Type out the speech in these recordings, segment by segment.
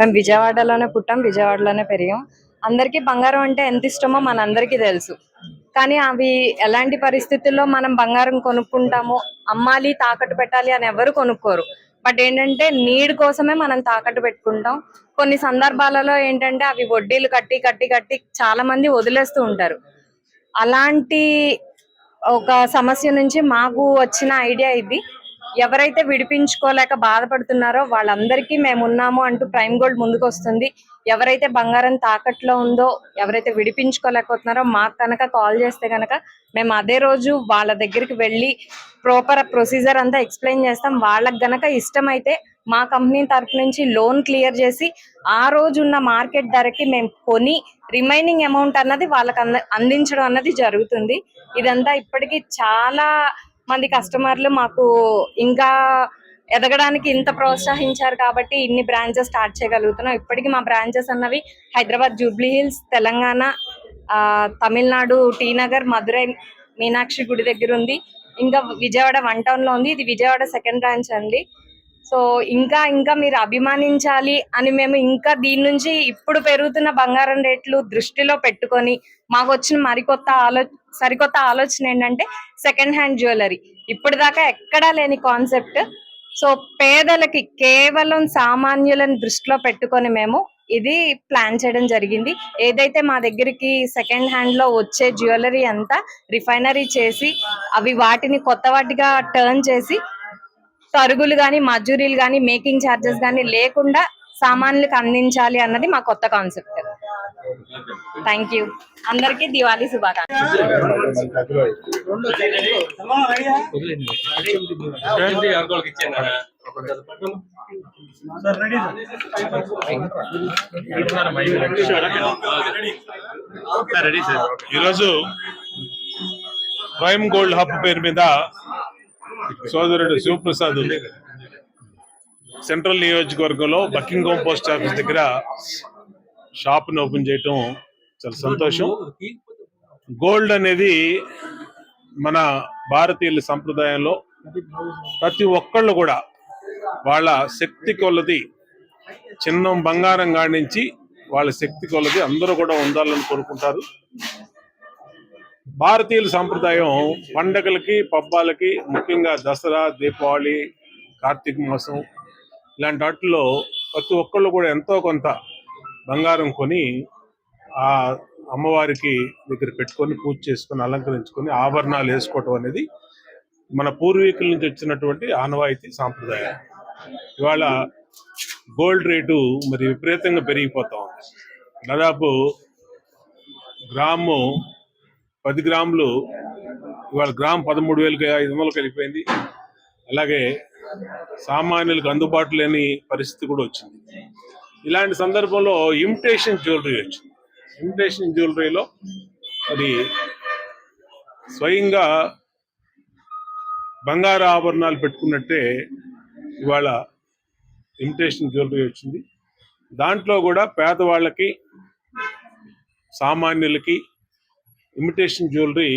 మేము విజయవాడలోనే పుట్టాం విజయవాడలోనే పెరిగాం. అందరికీ బంగారం అంటే ఎంత ఇష్టమో మనందరికీ తెలుసు. కానీ అవి ఎలాంటి పరిస్థితుల్లో మనం బంగారం కొనుక్కుంటాము అమ్మాలి తాకట్టు పెట్టాలి అని ఎవరు కొనుక్కోరు. బట్ ఏంటంటే నీడ్ కోసమే మనం తాకట్టు పెట్టుకుంటాం. కొన్ని సందర్భాలలో ఏంటంటే అవి వడ్డీలు కట్టి కట్టి కట్టి చాలా మంది వదిలేస్తూ ఉంటారు. అలాంటి ఒక సమస్య నుంచి మాకు వచ్చిన ఐడియా ఇది. ఎవరైతే విడిపించుకోలేక బాధపడుతున్నారో వాళ్ళందరికీ మేము ఉన్నాము అంటూ ప్రైమ్ గోల్డ్ ముందుకు వస్తుంది ఎవరైతే బంగారం తాకట్లో ఉందో ఎవరైతే విడిపించుకోలేకపోతున్నారో మాకు కనుక కాల్ చేస్తే కనుక మేము అదే రోజు వాళ్ళ దగ్గరికి వెళ్ళి ప్రాపర్ ప్రొసీజర్ అంతా ఎక్స్ప్లెయిన్ చేస్తాం. వాళ్ళకి గనక ఇష్టమైతే మా కంపెనీ తరఫు నుంచి లోన్ క్లియర్ చేసి ఆ రోజు ఉన్న మార్కెట్ ధరకి మేము కొని రిమైనింగ్ అమౌంట్ అన్నది వాళ్ళకి అందించడం అన్నది జరుగుతుంది. ఇదంతా ఇప్పటికీ చాలా మంది కస్టమర్లు మాకు ఇంకా ఎదగడానికి ఇంత ప్రోత్సహించారు కాబట్టి ఇన్ని బ్రాంచెస్ స్టార్ట్ చేయగలుగుతున్నాం. ఇప్పటికీ మా బ్రాంచెస్ అన్నవి హైదరాబాద్ జూబ్లీ హిల్స్ తెలంగాణ ఆ, తమిళనాడు టీనగర్ మధురై మీనాక్షి గుడి దగ్గర ఉంది. ఇంకా విజయవాడ వన్ టౌన్లో ఉంది. ఇది విజయవాడ సెకండ్ బ్రాంచ్ అండి. సో ఇంకా ఇంకా మీరు అభిమానించాలి అని మేము ఇంకా దీని నుంచి ఇప్పుడు పెరుగుతున్న బంగారం రేట్లు దృష్టిలో పెట్టుకొని మాకు వచ్చిన మరికొత్త ఆలో సరికొత్త ఆలోచన ఏంటంటే సెకండ్ హ్యాండ్ జ్యువెలరీ ఇప్పటిదాకా ఎక్కడా లేని కాన్సెప్ట్ సో పేదలకి కేవలం సామాన్యులను దృష్టిలో పెట్టుకొని మేము ఇది ప్లాన్ చేయడం జరిగింది. ఏదైతే మా దగ్గరికి సెకండ్ హ్యాండ్లో వచ్చే జ్యువెలరీ అంతా రిఫైనరీ చేసి అవి వాటిని కొత్త వాటిగా టర్న్ చేసి తరుగులు కానీ మజూరీలు కానీ మేకింగ్ ఛార్జెస్ కానీ లేకుండా సామాన్యులకు అందించాలి అన్నది మా కొత్త కాన్సెప్ట్. Thank you. అందరికీ దివాళీ శుభాకాంక్షలు. Ready sir. ఈరోజు ప్రైమ్ గోల్డ్ హబ్ పేరు మీద సోదరుడు శివప్రసాద్ సెంట్రల్ నియోజకవర్గంలో బకింగ్హామ్ పోస్ట్ ఆఫీస్ దగ్గర షాప్ని ఓపెన్ చేయటం చాలా సంతోషం. గోల్డ్ అనేది మన భారతీయుల సంప్రదాయంలో ప్రతి ఒక్కళ్ళు కూడా వాళ్ళ శక్తి కొలది చిన్న బంగారం కాడించి వాళ్ళ శక్తి కొలది అందరూ కూడా ఉండాలని కోరుకుంటారు. భారతీయుల సంప్రదాయం పండగలకి పబ్బాలకి ముఖ్యంగా దసరా దీపావళి కార్తీక మాసం ఇలాంటి వాటిల్లో ప్రతి ఒక్కళ్ళు కూడా ఎంతో కొంత బంగారం కొని ఆ అమ్మవారికి దగ్గర పెట్టుకొని పూజ చేసుకొని అలంకరించుకొని ఆభరణాలు వేసుకోవటం అనేది మన పూర్వీకుల నుంచి వచ్చినటువంటి ఆనవాయితీ సాంప్రదాయం. ఇవాళ గోల్డ్ రేటు మరి విపరీతంగా పెరిగిపోతా ఉంది. దాదాపు గ్రాము పది గ్రాములు ఇవాళ గ్రామ్ పదమూడు వేలకి ఐదు వందలకు వెళ్ళిపోయింది. అలాగే సామాన్యులకు అందుబాటు లేని పరిస్థితి కూడా వచ్చింది. ఇలాంటి సందర్భంలో ఇమిటేషన్ జ్యువెలరీ వచ్చింది. ఇమిటేషన్ జ్యువెలరీలో అది స్వయంగా బంగారు ఆభరణాలు పెట్టుకున్నట్టే ఇవాళ ఇమిటేషన్ జ్యువెలరీ వచ్చింది. దాంట్లో కూడా పేదవాళ్ళకి సామాన్యులకి ఇమిటేషన్ జ్యువెలరీ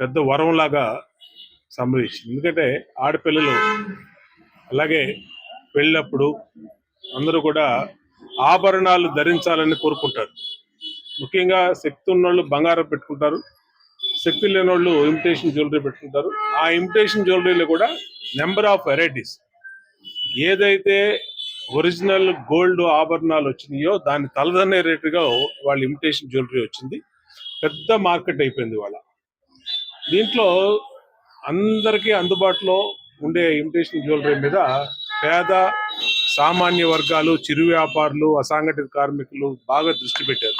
పెద్ద వరంలాగా సంభవించింది. ఎందుకంటే ఆడపిల్లలు అలాగే పెళ్ళప్పుడు అందరూ కూడా ఆభరణాలు ధరించాలని కోరుకుంటారు. ముఖ్యంగా శక్తి ఉన్నోళ్ళు బంగారం పెట్టుకుంటారు. శక్తి లేని వాళ్ళు ఇమిటేషన్ జ్యువెలరీ పెట్టుకుంటారు. ఆ ఇమిటేషన్ జ్యువెలరీలో కూడా నెంబర్ ఆఫ్ వెరైటీస్ ఏదైతే ఒరిజినల్ గోల్డ్ ఆభరణాలు వచ్చినాయో దాని తలదన్నే రేటుగా వాళ్ళు ఇమిటేషన్ జ్యువెలరీ వచ్చింది. పెద్ద మార్కెట్ అయిపోయింది వాళ్ళ దీంట్లో అందరికీ అందుబాటులో ఉండే ఇమిటేషన్ జ్యువెలరీ మీద పేద సామాన్య వర్గాలు చిరు వ్యాపారులు అసంఘటిత కార్మికులు బాగా దృష్టి పెట్టారు.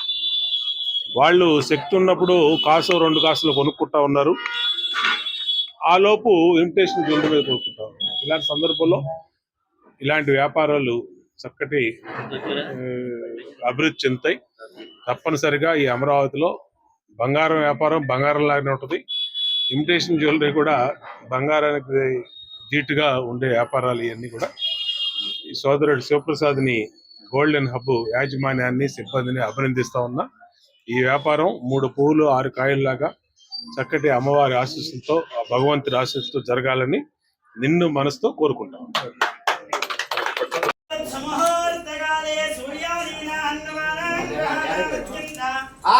వాళ్ళు శక్తి ఉన్నప్పుడు కాసు రెండు కాసులు కొనుక్కుంటా ఉన్నారు. ఆ లోపు ఇమిటేషన్ జ్యువెలరీ మీద కొనుక్కుంటా ఉన్నారు. ఇలాంటి సందర్భంలో ఇలాంటి వ్యాపారాలు చక్కటి అభివృద్ధి చెందుతాయి. తప్పనిసరిగా ఈ అమరావతిలో బంగారం వ్యాపారం బంగారం లాగానే ఉంటుంది. ఇమిటేషన్ జ్యువెలరీ కూడా బంగారానికి ధీటుగా ఉండే వ్యాపారాలు ఇవన్నీ కూడా. ఈ సోదరుడు శివప్రసాద్ని గోల్డెన్ హబ్ యాజమాన్యాన్ని సిబ్బందిని అభినందిస్తా ఉన్నా. ఈ వ్యాపారం మూడు పువ్వులు ఆరు కాయల్లాగా చక్కటి అమ్మవారి ఆశీస్సులతో భగవంతుడి ఆశీస్సుతో జరగాలని నిన్ను మనసుతో కోరుకుంటాం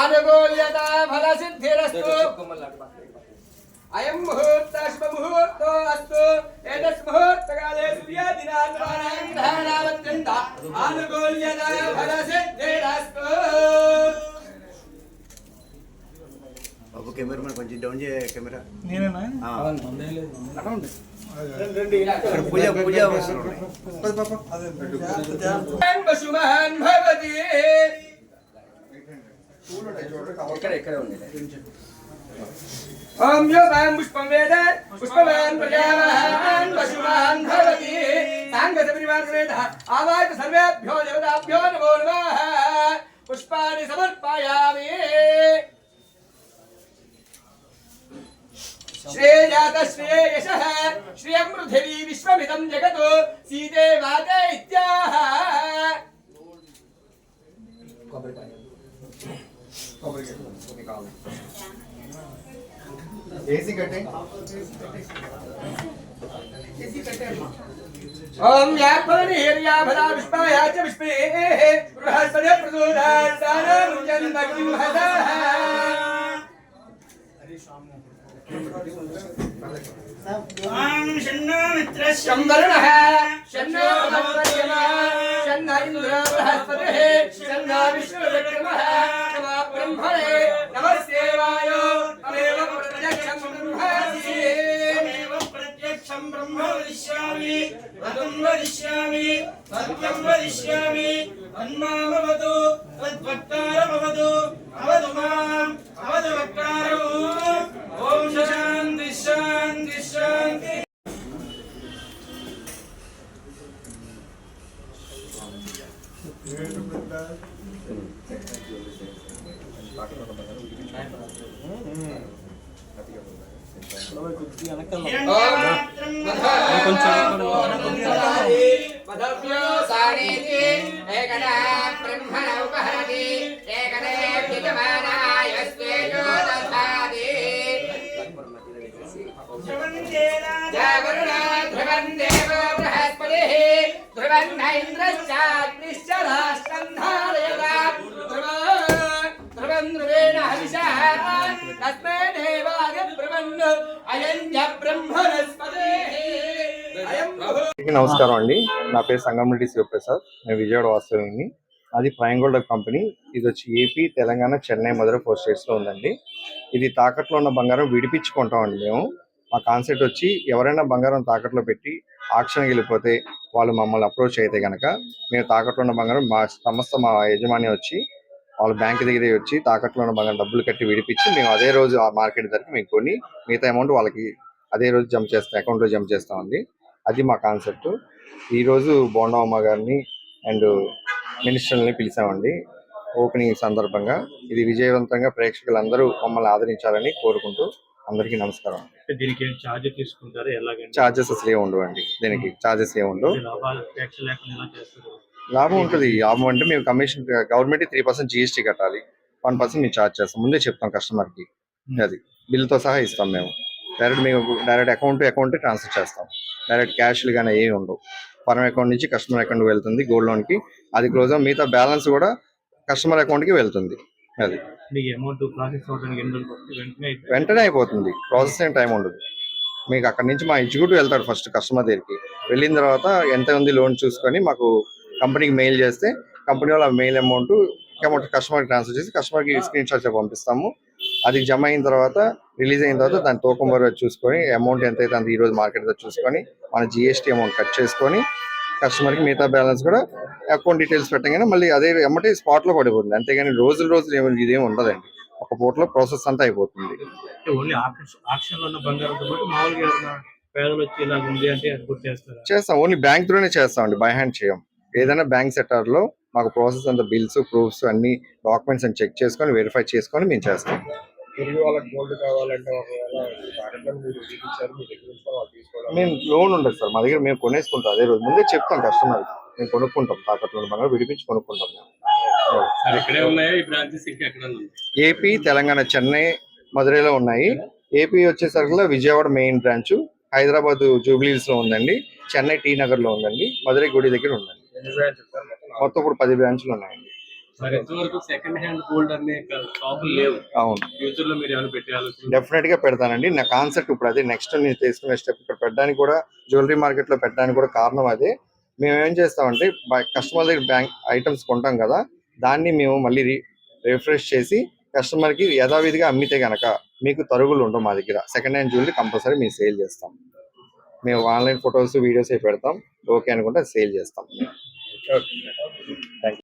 ఆనుకూల్యత ఫల సిద్ధిరస్తు అయం ముహూర్త శుభ ముహూర్తో అస్తు ఏతస్ ముహూర్తకాలే సూర్యాదినాత్మనావత్యంత ఆనుకూల్యత ఫల సిద్ధిరస్తు బాబు కెమెరా కొంచెం డౌన్ చేయ కెమెరా ఆ. ఇక్కడ పూజ పూజ వస్తున్నారు పశుమాన్ భవతి ఓం యో వాం పుష్పం వేద పుష్పవాన్ ప్రజావాన్ పశుమాన్ భవతి సాంగత పరివారేణ ఆవాయ సర్వేభ్యో దేవతాభ్యో నమో నమః పుష్పాన్ని సమర్పయామి శ్రేయాత శ్రేయశ శ్రియం పృథివీ విశ్వమిదం జగత్ సీతే వాతే ఇత్యాహ ఓం యాపని హిర్యాభరా విష్పాయ చ విష్పే బృహస్పతి ప్రచోదయాన్ జన్మగ్నిమహద శంవరుణః శన్నో భగవద్యమా శన్న ఇంద్ర బృహస్పతిః. శన్న విష్ణుర్విక్రమः अहं वदिष्यामि सत्यं वदिष्यामि तन्मामवतु तद्वक्तारमवतु अवतु माम् अवतु वक्तारौ ॐ शान्ति शान्ति शान्ति। కొంచెం మధవ్యో సానేతి ఏకదా బ్రహ్మణ ఉపహరతి ఏకదే విద్యమానాయ స్వేజో దధాతి జాగరుణా ధ్రువం దేవో బృహస్పతిః ధ్రువం అందరికీ నమస్కారం అండి. నా పేరు సంగమరెడ్డి శివప్రసాద్ నేను విజయవాడ వాస్తవ్యుని అది ప్రైమ్ గోల్డ్ కంపెనీ ఇది వచ్చి ఏపీ తెలంగాణ చెన్నై మధుర ఫోర్ స్టేట్స్లో ఉందండి. ఇది తాకట్లో ఉన్న బంగారం విడిపించుకుంటామండి మేము. మా కాన్సెప్ట్ వచ్చి ఎవరైనా బంగారం తాకట్లో పెట్టి ఆక్షన్కి వెళ్ళిపోతే వాళ్ళు మమ్మల్ని అప్రోచ్ అయితే కనుక మేము తాకట్లో ఉన్న బంగారం మా సంస్థ మా యజమాని వచ్చి వాళ్ళ బ్యాంక్ దగ్గర వచ్చి తాకట్లో ఉన్న బంగారం డబ్బులు కట్టి విడిపించి మేము అదే రోజు ఆ మార్కెట్ ధరకి మేము కొని మిగతా అమౌంట్ వాళ్ళకి అదే రోజు జమ చేస్తాం అకౌంట్లో జమ చేస్తామండి. అది మా కాన్సెప్ట్ ఈ రోజు బోండమ్మ గారిని అండ్ మినిస్టర్ని పిలిచామండి. ఓపెనింగ్ సందర్భంగా ఇది విజయవంతంగా ప్రేక్షకులందరూ మమ్మల్ని ఆదరించాలని కోరుకుంటూ అందరికీ నమస్కారం దీనికి ఛార్జ్ తీసుకుంటారు? ఎలాగంటే చార్జెస్ అసలు ఏమి ఉండవండి. దీనికి చార్జెస్ ఏమి ఉండవు. లాభం ఉంటుంది. లాభం అంటే మేము commission government three percent GST కట్టాలి. వన్ పర్సెంట్ మేము చార్జ్ చేస్తాం. ముందే చెప్తాం కస్టమర్కి. అది. బిల్తో సహా ఇస్తాం మేము. డైరెక్ట్ మేము direct account to account transfer చేస్తాం. డైరెక్ట్ క్యాష్లు కానీ ఏమి ఉండవు. ఫర్మ్ అకౌంట్ నుంచి కస్టమర్ అకౌంట్ వెళ్తుంది గోల్డ్ లోన్కి అది క్లోజ్ మిగతా బ్యాలెన్స్ కూడా కస్టమర్ అకౌంట్కి వెళ్తుంది. అది. వెంటనే అయిపోతుంది. ప్రాసెసింగ్ టైం ఉండదు. మీకు అక్కడ నుంచి మా ఎగ్జిక్యూటివ్ వెళ్తాడు ఫస్ట్ కస్టమర్ దగ్గరికి. వెళ్ళిన తర్వాత ఎంత ఉంది లోన్ చూసుకొని మాకు కంపెనీకి మెయిల్ చేస్తే కంపెనీ వాళ్ళ మెయిల్ అమౌంట్ అమౌంట్ కస్టమర్కి ట్రాన్స్ఫర్ చేసి కస్టమర్కి స్క్రీన్ షాట్స్ పంపిస్తాము. అది జమ అయిన తర్వాత రిలీజ్ అయిన తర్వాత దాని తూకం వరకు చూసుకొని అమౌంట్ ఎంత అయితే అంత ఈ రోజు మార్కెట్తో చూసుకొని మన జిఎస్టీ అమౌంట్ కట్ చేసుకొని కస్టమర్కి మిగతా బ్యాలెన్స్ కూడా అకౌంట్ డీటెయిల్స్ పెట్టగానే మళ్ళీ అదే ఎమ్మటే స్పాట్లో పడిపోతుంది. అంతేగాని రోజులు రోజులు ఏమి ఇదేం ఉండదండి. ఒక పూటలో ప్రాసెస్ అంతా అయిపోతుంది. చేస్తాం. ఓన్లీ బ్యాంక్ త్రూనే చేస్తామండి బై హ్యాండ్ చేయం. ఏదైనా బ్యాంక్ సెక్టర్లో మాకు ప్రాసెస్ అంతా బిల్స్ ప్రూఫ్స్ అన్ని డాక్యుమెంట్స్ అని చెక్ చేసుకొని వెరిఫై చేసుకొని మేము చేస్తాం. తిరిగి వాళ్ళకి గోల్డ్ కావాలంటే ఒకవేళ తాకట్లను మీరు చూపించారు మీ దగ్గర నుంచి వాళ్ళు తీసుకోవడం మేము లోన్ ఉండదు సార్ మా దగ్గర మేము కొనేసుకుంటాం అదే రోజు. ముందే చెప్తాం కస్టమర్ మేము కొనుక్కుంటాం తాకట్లో మనం విడిపించి కొనుక్కుంటాం మేము. ఇక్కడే ఉన్నాయా? ఈ బ్రాంచెస్ ఇంకా ఎక్కడ ఏపీ తెలంగాణ చెన్నై మధురైలో ఉన్నాయి. ఏపీ వచ్చేసరికి విజయవాడ మెయిన్ బ్రాంచ్ హైదరాబాద్ జూబ్లీస్లో ఉందండి చెన్నై టీ నగర్లో ఉందండి మధురై గుడి దగ్గర ఉందండి. మొత్తం ఇప్పుడు పది బ్రాంచ్లు ఉన్నాయండి మరి ఎంతవరకు సెకండ్ హ్యాండ్ గోల్డ్ అనే షాపులు లేవు. అవును. ఫ్యూచర్లో మీరు ఏమైనా పెట్టే ఆలోచన డెఫినెట్గా పెడతానండి. నా కాన్సెప్ట్ ఇప్పుడు అదే. నెక్స్ట్ నేను తీసుకునే స్టెప్ ఇక్కడ పెట్టడానికి కూడా జ్యువెలరీ మార్కెట్లో పెట్టడానికి కూడా కారణం అదే. మేము ఏం చేస్తామంటే కస్టమర్ దగ్గర బ్యాంక్ ఐటమ్స్ కొంటాం కదా దాన్ని మేము మళ్ళీ రిఫ్రెష్ చేసి కస్టమర్కి యథావిధిగా అమ్మితే గనక మీకు తరుగులు ఉండవు మా దగ్గర. సెకండ్ హ్యాండ్ జ్యువెలరీ కంపల్సరీ మేము సేల్ చేస్తాం. మేము ఆన్లైన్ ఫొటోస్ వీడియోస్ పెడతాం. ఓకే అనుకుంటే సేల్ చేస్తాం.